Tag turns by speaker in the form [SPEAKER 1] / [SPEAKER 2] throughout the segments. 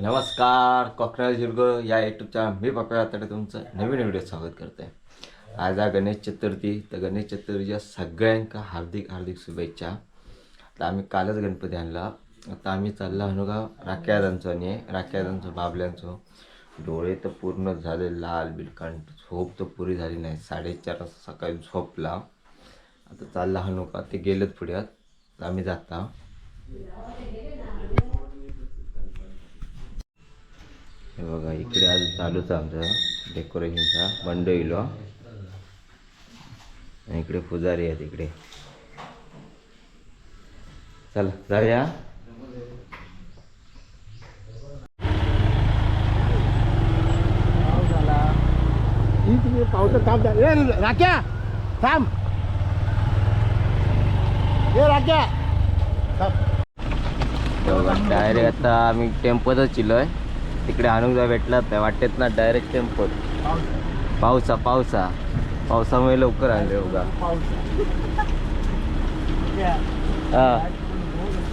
[SPEAKER 1] नमस्कार कोकणा दुर्ग या युट्यूबच्या मी पप्पा आता तुमचं नवीन व्हिडिओ स्वागत करते. आज आहे गणेश चतुर्थी. तर गणेश चतुर्थीच्या सगळ्यांका हार्दिक हार्दिक शुभेच्छा. तर आम्ही कालच गणपती आणला. आता आम्ही चालला आणू का राख्यादांचो आणि राख्यादांचो बाबल्यांचो. डोळे तर पूर्ण झाले लाल बिलकांड. झोप तर पुरी झाली नाही. साडेचार वाजता सकाळी झोपला. आता चालला हनुका का ते गेलंच पुढ्यात तर आम्ही जाता. हे बघा इकडे आज चालूच आहे आमचं डेकोरेशनचा बंड इलो. आणि इकडे पुजारी आहेत इकडे. चला जाऊया.
[SPEAKER 2] पावसात थांब. राख्या. थांब राख्या
[SPEAKER 1] डायरेक्ट आता आम्ही टेम्पोतच चिलोय. तिकडे आणून जा भेटलात नाही वाटेत ना डायरेक्ट टेम्पोत पावसा पावसा. पावसामुळे लवकर आणले उगा. हा.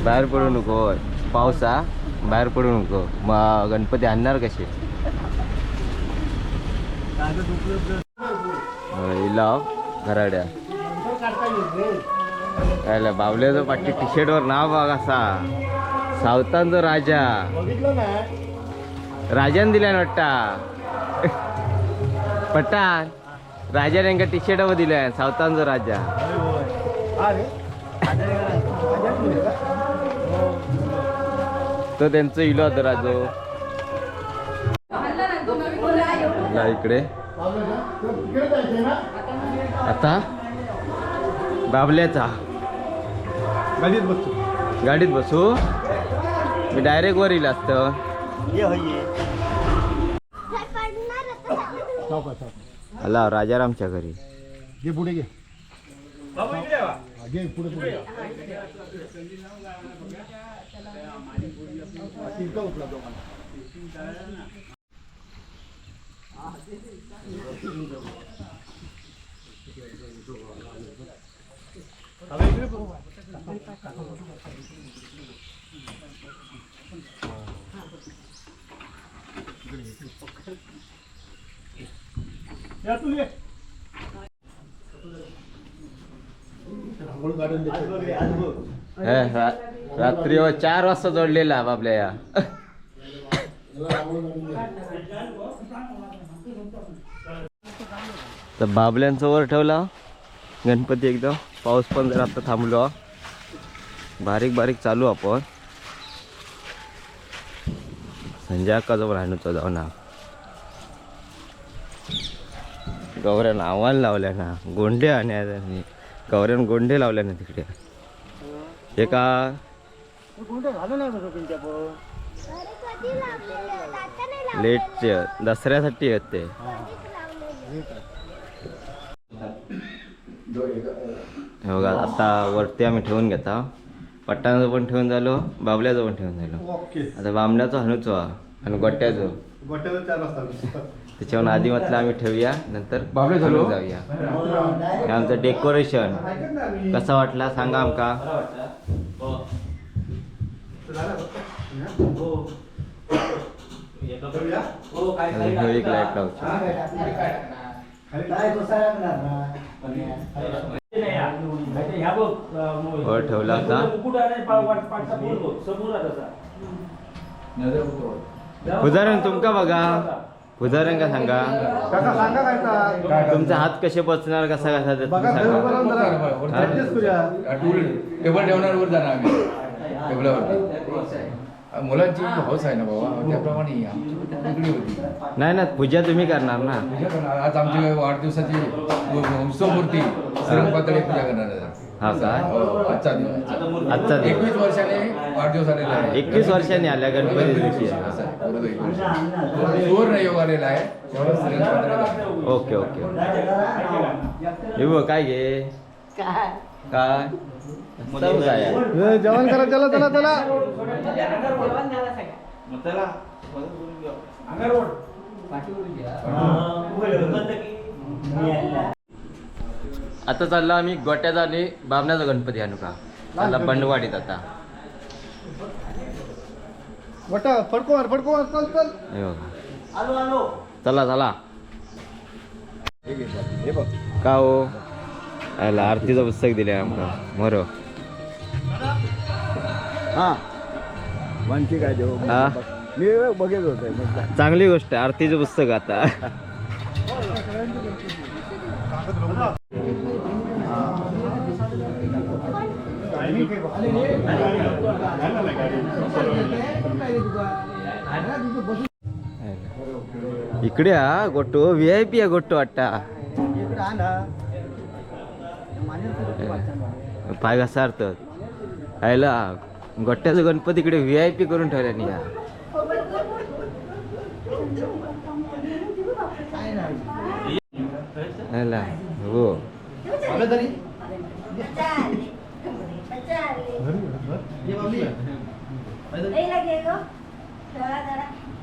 [SPEAKER 1] बाहेर पडू नको पावसा बाहेर पडू नको. मग गणपती आणणार कसे? लाव हो, घराड्या. काय बावल्याचं पाठी टी शर्टवर नाव बघ असा. सावतांचा राजा. राजान दिल्यान वाटता पठाण राजाने यांका टी शर्ट दिल्या सावतांचा राजा. तो त्यांचं इलो होतं राजो. इकडे. आता? बाबल्याचा.
[SPEAKER 2] गाडीत बसतो
[SPEAKER 1] गाडीत बसू? मी डायरेक्ट वर येईल असतं
[SPEAKER 2] होय
[SPEAKER 1] राजारामच्या घरी.
[SPEAKER 2] घे पुढे घे. घे पुढे पुढे.
[SPEAKER 1] हे, रा- रात्री हो, चार वाजता जोडलेला बाबल्या या. तर बाबल्यांचं वर ठेवला. गणपती एकदम. पाऊस पण जर आता थांबलो. बारीक बारीक चालू आपण. संजय अक्काजवळ राहणूचा जाऊ ना. गौऱ्यानं आव्हान लावल्या ना. गोंडे आणि गौऱ्यानं गोंडे लावल्या ना तिकडे. एका. लेटचे. दसऱ्यासाठी आहेत ते. हे बघा आता वरती आम्ही ठेवून घेता. पट्टांचं पण ठेवून झालो बाबल्याचं पण ठेवून झालो.
[SPEAKER 2] ओके.
[SPEAKER 1] आता बामण्याचं हनुचो हा आणि गोट्याचं.
[SPEAKER 2] गोट्याला चार वाजता.
[SPEAKER 1] त्याच्यावर आधी म्हटलं आम्ही ठेवूया नंतर
[SPEAKER 3] बाबल्या झालो?
[SPEAKER 1] जाऊया. हे आमचं डेकोरेशन. कसा वाटला सांगा आमका? एक लाइट लावची. वर ठेवला होता. पुजाऱ्यान तुमका बघा. पुजाऱ्यान का सांगा.
[SPEAKER 2] काका सांगा काय तर.
[SPEAKER 1] तुमचा हात कसे बसणार कसा कसा ते
[SPEAKER 2] बघा
[SPEAKER 1] तुम्ही
[SPEAKER 2] घरी
[SPEAKER 1] सांगा
[SPEAKER 2] बोलावून जरा adjust करूया.
[SPEAKER 3] टूल टेबल ठेवण्यावर वर जाणार आम्ही. टेबलावरती. मुलांची हौस आहे ना बाबा. त्याप्रमाणे आमची होती.
[SPEAKER 1] नाही ना पूजा तुम्ही करणार ना.
[SPEAKER 3] पूजा करणार. आज आमची वाढदिवसाची उत्सव मूर्ती पातळी पूजा करणार आहे.
[SPEAKER 1] हा काय
[SPEAKER 3] आजचा दिवस.
[SPEAKER 1] आजचा दिवस.
[SPEAKER 3] एकवीस वर्षाने वाढदिवस आलेला आहे.
[SPEAKER 1] एकवीस वर्षांनी आल्या गणपती दिवशी.
[SPEAKER 3] असं आहे, बरोबर एकवीस वर्ष. सुवर्ण योग आलेला आहे.
[SPEAKER 1] Okay okay. हे बघ काय घे? काय? काय? आहे?
[SPEAKER 2] ए, जेवण करा चला चला चला.
[SPEAKER 1] आता चाललो आम्ही गोट्याचा आणि बामण्याचा गणपती आणू का? त्याला बंडवाडीत आता.
[SPEAKER 2] वटा फडको मार फडको मार चल चल.
[SPEAKER 1] हे बघा. चला चला.
[SPEAKER 2] हे बघ.
[SPEAKER 1] का हो? याला आरतीचं पुस्तक दिले आमका मरो.
[SPEAKER 2] हा. वांची काय देऊ
[SPEAKER 1] हा?
[SPEAKER 2] मी बघत होतो
[SPEAKER 1] चांगली गोष्ट आहे आरतीचं पुस्तक आता. इकडे हा गोटो व्ही आय पी आहे गोट्टो वाटता पाय घसारतात. आयला गोट्ट्याचं गणपती इकडे व्ही आय पी करून ठेवल्या नाही हो.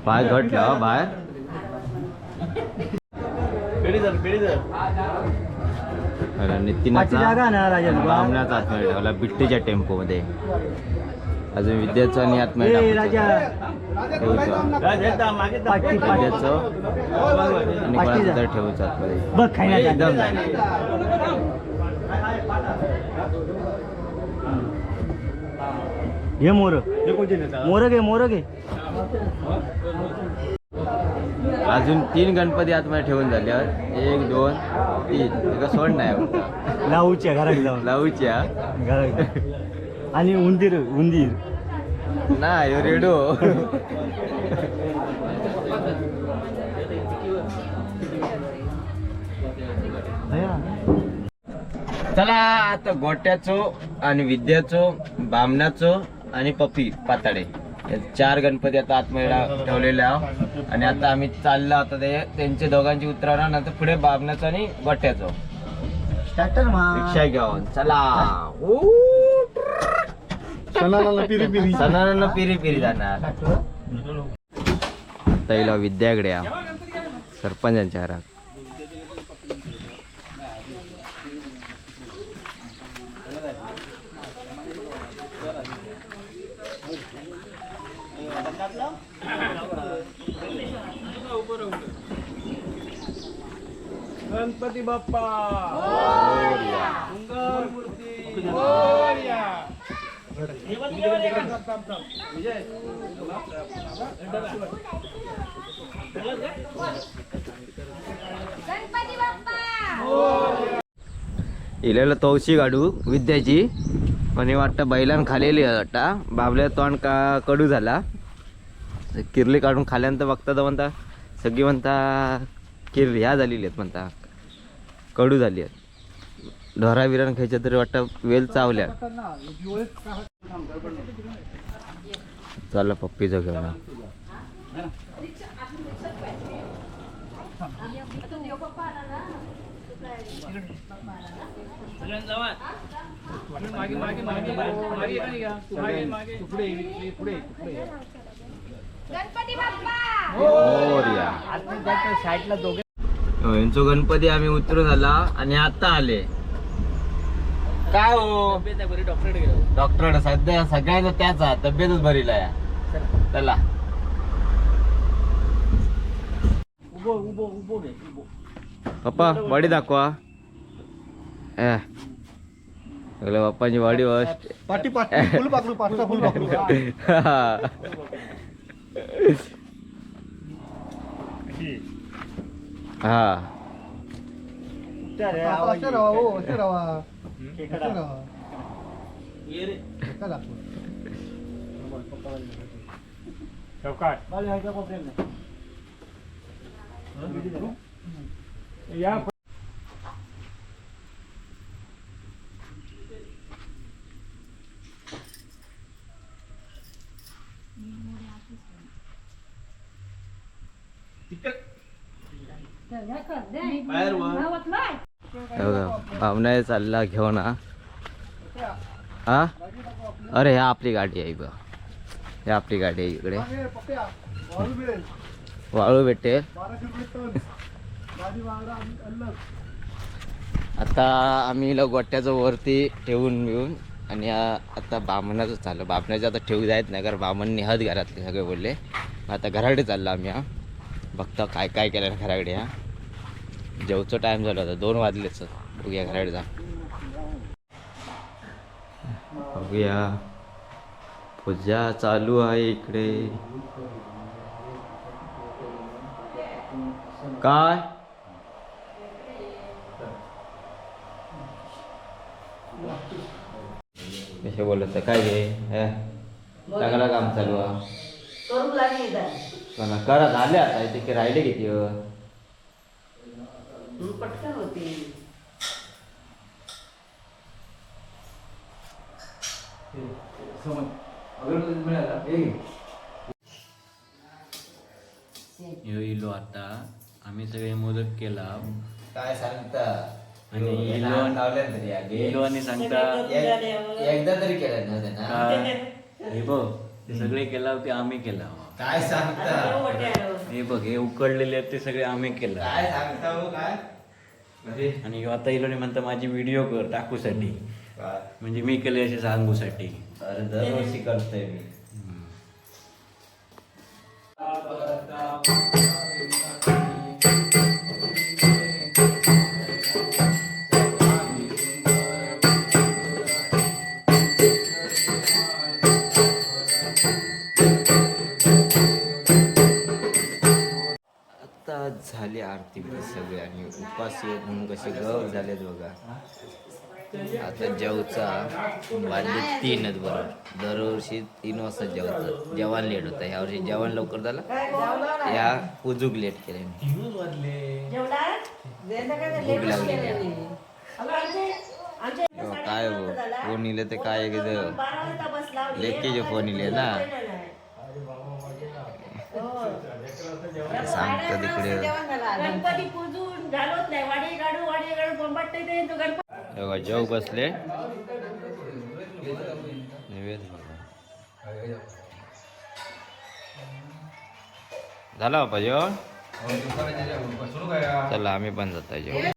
[SPEAKER 1] पाय घटला बाहेर नितीनाचा आत्महत्या ठेवला बिट्टीच्या टेम्पो मध्ये अजून विद्याचं आणि आत्महत्या आणि कोणाचं तर ठेवूचं आतमध्ये. एकदम
[SPEAKER 2] हे मोर मोर घे मोर घे
[SPEAKER 1] अजून तीन गणपती आतमध्ये ठेवून झाल्यावर एक दोन तीन. एका सोड नाही.
[SPEAKER 2] लावूच्या घरात जाऊन.
[SPEAKER 1] लावूच्या.
[SPEAKER 2] घरात आणि उंदीर उंदीर.
[SPEAKER 1] नाही रेडो. चला आता गोट्याचो आणि विद्याचो बामणाचो. आणि पपी पाताडे. हे चार गणपती आता आतमध्ये ठेवलेले आहो आणि आता आम्ही चाललो आता ते त्यांचे दोघांची उतरवणार नंतर पुढे बामणाचं आणि
[SPEAKER 2] स्टार्टर
[SPEAKER 1] रिक्षा घेऊन चला.
[SPEAKER 2] सणाला पिरी पिरी
[SPEAKER 1] सणानं पिरी पिरी जाणार तैला विद्याकडे या सरपंचांच्या घरात.
[SPEAKER 2] गणपती बाप्पा.
[SPEAKER 4] बाप्पा.
[SPEAKER 1] इलेलं तवशी काढू विद्याची आणि वाटतं बैलान खालेली आहे वाटता बाबल्या तोंड का कडू झाला. किरली काढून खाल्यानंतर बघता तर म्हणता सगळी म्हणता किरली ह्या झालेली आहेत म्हणता. कडू झाली आहेत. ढोरा बिरान खायच्या तरी वाटतं वेल चावल्या. चला पप्पीचं घेऊन
[SPEAKER 4] गणपती बाप्पा!
[SPEAKER 1] मोरया.
[SPEAKER 2] साईडला दोघे
[SPEAKER 1] यांचो गणपती आम्ही उतरून आला आणि आता आले. काय हो? डॉक्टर सध्या सगळ्यांचा त्याचा तब्येतच भरीला या चला. पप्पा बॉडी दाखवा. बाप्पाची वॉश.
[SPEAKER 2] पाठी फुल पाकडू पाठचा फुल पाकडू
[SPEAKER 1] हा
[SPEAKER 2] असे राहा हो असे राहा असे राहा. बाले ह्याच्या नाही.
[SPEAKER 1] चालला घेऊन हा हा? अरे ह्या आपली गाडी आहे बघ. ह्या आपली गाडी आहे इकडे.
[SPEAKER 2] वाळू
[SPEAKER 1] भेटेल. आता आम्ही लगवट्ट्याचं गोट्याचं वरती ठेवून घेऊन आणि आता बामणाचं चाललं. बामणाचं आता ठेवू जायत नाही कारण बामणनी हत घरातले सगळे बोलले. आता घराकडे चाललो आम्ही हा. बघता काय काय केलं घराकडे हा. जेवचं टाईम झाला होता दोन वाजलेच. बघूया घराकडे जा बघूया पूजा चालू आहे इकडे काय कसे बोलत काय घे हे चांगला काम चालू आहे
[SPEAKER 5] करू लागली
[SPEAKER 1] पण करा झाले आता इथे राहिले किती?
[SPEAKER 5] पटकन होते
[SPEAKER 3] अगरबत्ती मिळाला ए
[SPEAKER 6] ह्यो इलो आता आम्ही सगळे मोदक केला
[SPEAKER 1] काय सांगता?
[SPEAKER 6] आणि
[SPEAKER 1] हे
[SPEAKER 6] इलो-
[SPEAKER 1] नाव लावलं तरी आगे.
[SPEAKER 6] इलो आणि सांगता
[SPEAKER 1] एक- एकदा तरी केलं ना त्यांना?
[SPEAKER 6] हे बघ ते सगळे केला ते आम्ही केला
[SPEAKER 1] काय सांगता?
[SPEAKER 6] हे बघ हे उकडलेले आहेत ते सगळे आम्ही केला
[SPEAKER 1] काय सांगता हो काय? अरे
[SPEAKER 6] आणि आता इलोने म्हणता माझी व्हिडिओ कर टाकूसाठी? म्हणजे मी केले असे सांगूसाठी.
[SPEAKER 1] अरे दरवर्षी करतोय मी. आता झाली आरती सगळे आणि उपास म्हणून कसे गव झालेत बघा. आता जेवचा वाजले तीनच बरोबर. दरवर्षी तीन वाजता जेवतात. जेवण लेट होता. ह्या वर्षी जेवण लवकर झालं? या उजूक लेट केले भूक लागली. काय हो? फोन इले ते काय लेकीचे फोन इले ना. सांगतो तिकडे
[SPEAKER 5] गणपती पूजून झालोच नाही. वाडी गाडू वाडी गाडू बोंबाट ते तो गणपती
[SPEAKER 1] बघा जेव बसले. नैवेद बघा. झाला बापा जेवण?
[SPEAKER 3] काय
[SPEAKER 1] चला आम्ही पण जाता जेवण.